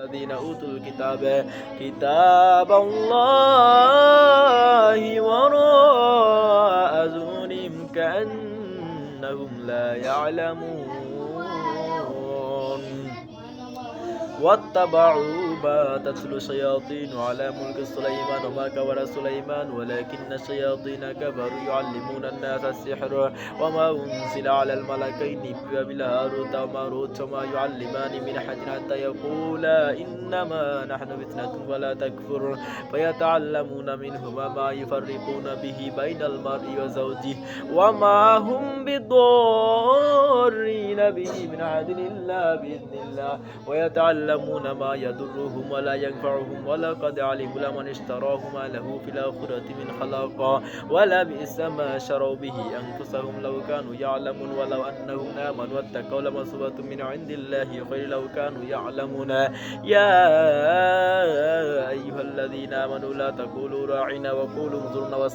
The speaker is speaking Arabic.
الذين أوتوا الكتاب كتاب الله وراء ظهورهم كأنهم لا يعلمون. واتبعوا ما تتلو الشياطين على ملك سليمان وما كفر سليمان ولكن الشياطين كفروا يعلمون الناس السحر وما أنزل على الملكين ببابل هاروت وماروت وما يعلمان من أحد حتى يقولا إنما نحن فتنة ولا تكفر. فيتعلمون منهما ما يفرقون به بين المرء وزوجه وما هم بضارين به من أحد إلا بإذن الله. ويتعلمون ما يضرهم ولا ينفعهم. ولقد علموا لمن اشتراه ما له في الآخرة من خلاق. ولا بئس ما شروا به أنفسهم. لو كانوا يعلمون ولو أنهم آمنوا واتقوا لمثوبة من عند الله خير. لو كانوا يعلمون. يا أيها الذين آمنوا لا تقولوا راعنا وقولوا انظرنا واسمعوا